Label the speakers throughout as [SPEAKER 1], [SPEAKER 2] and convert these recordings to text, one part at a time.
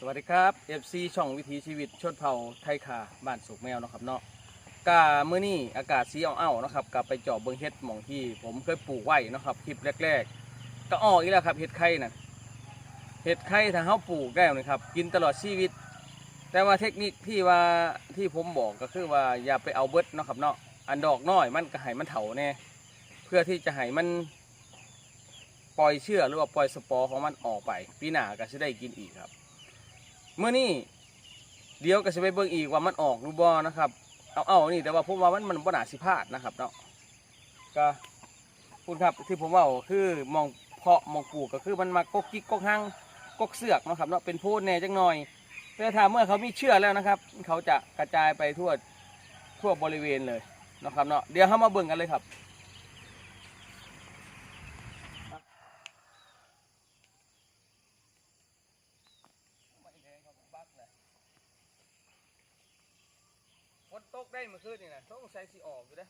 [SPEAKER 1] สวัสดีครับ FC ช่องวิถีชีวิตชนเผ่าไทยคาบ้านสุกแมวเนาะครับเนาะกาเมื่อนี้อากาศสีอ่าวๆเนาะครับกลับไปเจาะเบิงเฮ็ดหม่องที่ ผมเคยปลูกไว้เนาะครับคลิปแรก ๆ ก็ออกอีกแล้วครับเฮ็ดไข่น่ะเฮ็ดไข่ถ้าเฮาปลูกได้นี่ครับกินตลอดชีวิต แต่ว่าเทคนิคที่ว่าที่ผมบอกก็คือว่าอย่าไปเอาเบิดเนาะครับเนาะอันดอกน้อยมันก็ให้มันเถาแน่เพื่อที่จะให้มันปล่อยเชื้อหรือว่าปล่อยสปอร์ของมันออกไปปีหน้าก็จะได้กินอีกครับ เมื่อนี้เดี๋ยวก็จะไปเบิ่งอีกว่ามันออกรือบ่นะครับ เอาเอานี่แต่ว่าผมว่ามันมันบ่น่าสิพลาดนะครับเนาะก็คุณครับที่ผมว่าคือมองเพาะมองปลูกก็คือมันมากกกิ๊กกกหังกกเสือกนะครับเนาะเป็นโพดแน่จังหน่อยแต่ถ้าเมื่อเขามีเชื่อแล้วนะครับ เขาจะกระจายไปทั่วทั่วบริเวณเลยนะครับเนาะเดี๋ยวเรามาเบิ่งกันเลยครับ ตกได้เมื่อคืนนี่นะต้องใส่สีออกอยู่เด้อ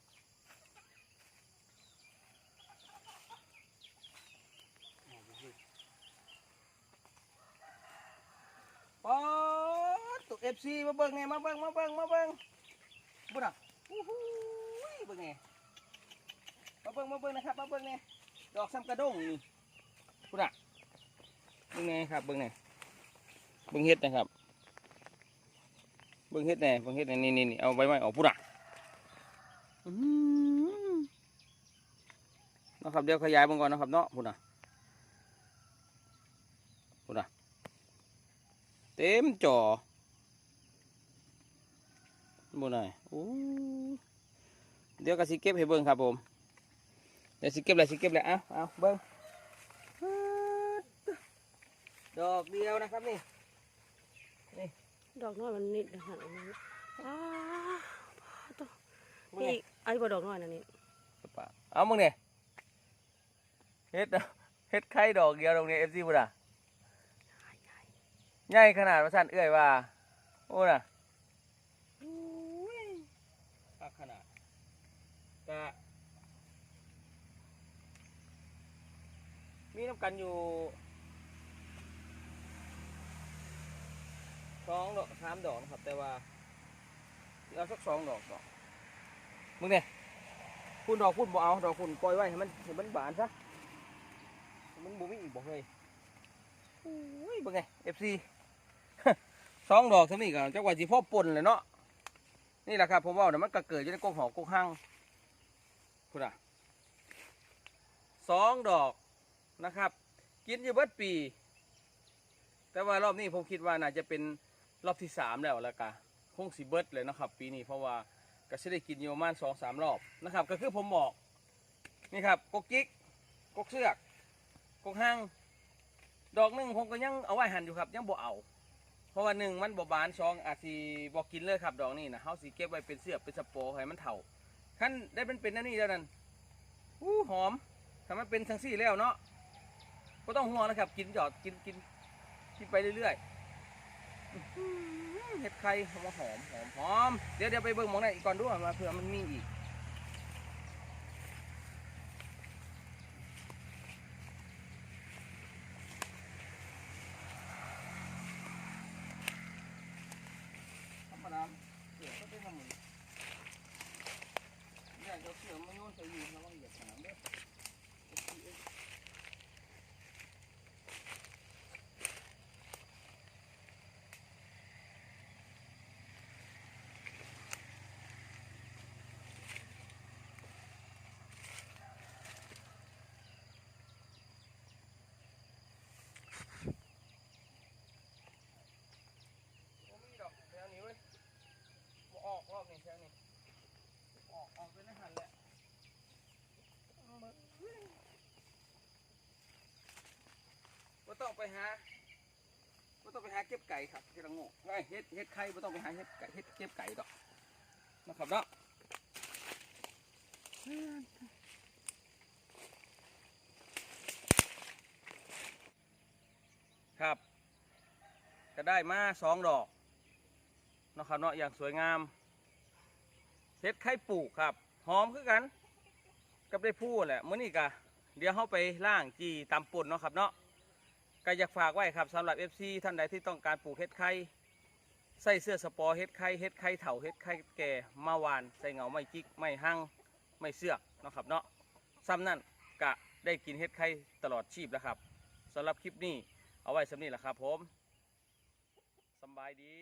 [SPEAKER 1] ป๊อดตุกเอฟซีมาเบิ่งไงมาเบิ่งมาเบิ่งมาเบิ่งบุญอะอู้หูยเบิ่งไงมาเบิ่งมาเบิ่งนะครับมาเบิ่งไงดอกซ้ำกระด้งนี่บุญอะเบิ่งไงครับเบิ่งไงเบิ่งเฮ็ดนะครับ เบิ่งเฮ็ดแน่เบิ่งเฮ็ดแน่นี่นี่นี่เอาใบไม้ออกพุ่นอะอื้อหือเนะครับเดี๋ยวขยายเบิ่งก่อนนะครับเนาะพุ่นอะพุ่นอะเต็มจอบ่ได้โอ้เดี๋ยวก็สิเก็บให้เบิ่งครับผมเดี๋ยวสิเก็บเลยสิเก็บเลยเอาเอาเบิ่งดอกเดียวนะครับนี่
[SPEAKER 2] ดอกน้อยมันนิดนะคะอันนี้ว้าวตัว
[SPEAKER 1] เบิ่ง
[SPEAKER 2] นี่
[SPEAKER 1] ไง
[SPEAKER 2] ไอ้บ่ดอกน้อยนะนี่
[SPEAKER 1] ปะเอามึงเนี่ยเฮ็ดเอาเฮ็ดไข่ดอกเดียวตรงนี้เอฟซีบุ่ะใหญ่ขนาดว่าสั่นเอื้อยว่าโอ้น่ะปักขนาดกะมีน้ำกันอยู่ สองดอกสามดอกนะครับ แต่ว่าเอาสักสองดอกดอกมึงเนี่ยคุณดอกคุณบ่เอาดอกคุณปล่อยไว้ให้มันให้มันบานซะมันบ่มีอีกบ่เลยโอ้ยเป็นไง FC สองดอกเท่านี้ก็จักว่าสิพ่อปนเลยเนาะนี่แหละครับผมว่าเดี๋ยวมันก็เกิดอยู่ในกกหอกกกห้างคุณอะสองดอกนะครับ กินอยู่เบิดปี แต่ว่ารอบนี้ผมคิดว่าน่าจะเป็น รอบที่สามแล้วแล้วกะคงสิเบิดเลยนะครับปีนี้เพราะว่าก็จะได้กินอยู่ประมาณสองสามรอบนะครับ ก็คือผมบอกนี่ครับกกจิกกกเสือกกกห้างดอกหนึ่งผมก็ยังเอาไว้หันอยู่ครับยังบ่เอาเพราะว่าหนึ่งมันบ่บานสองอาจสิบ่กินเลยครับดอกนี้นะเฮาสิเก็บไว้เป็นเสือกเป็นสปอร์ให้มันเถ่าขั้นได้เป็นเป็นนั่นนี่แล้วนั่นอู้หอมถ้ามันเป็นทั้งสี่แล้วเนาะก็ต้องห่วงนะครับ กินจอดกินกินกินไปเรื่อยๆ เห็ดไข่หอมหอมหอมหอม เดี๋ยวเดี๋ยวไปเบิ่งหมองไหนอีกก่อนด้วยมาเผื่อมันมีอีกธรรมดาเสือก็เป็นขมุนเนี่ยเดี๋ยวเสือมันโยนใส่อยู่ระวังเหยียบหางเด้อ บ่มีดอกแถวนี้เว้ยบ่ ออกอบนี้แถวนี้ออกออกเป็นอาหารแหละบ่ต้องไปหาบ่ต้องไปหาเก็บไก่ครับเฮ็ดละง่เฮ้ยเฮ็ดเฮ็ดไข่บ่ต้องไปหาเฮ็ดไก่เฮ็ดเก็บไก่ดอกนะครับเนาะครับก็ได้มาสองดอกนะครับเนาะอย่างสวยงาม เฮ็ดไข่ปลูกครับ หอมคือกัน กับได้พูดแหละมื้อนี้กะ เดี๋ยวเฮาไปล่างจีตามป่นเนาะครับเนาะก็อยากฝากไว้ครับสำหรับ FC ท่านใดที่ต้องการปลูกเฮ็ดไข่ใส่เสื้อสปอร์เฮ็ดไข่เฮ็ดไข่เถาเฮ็ดไข่แก่มาหวานใส่เหงาไม่จิกไม่หั่งไม่เสือกเนาะครับเนาะซ้ำนั่นกะได้กินเฮ็ดไข่ตลอดชีพแล้วครับสำหรับคลิปนี้เอาไว้สำนี้แหละครับผมสบายดี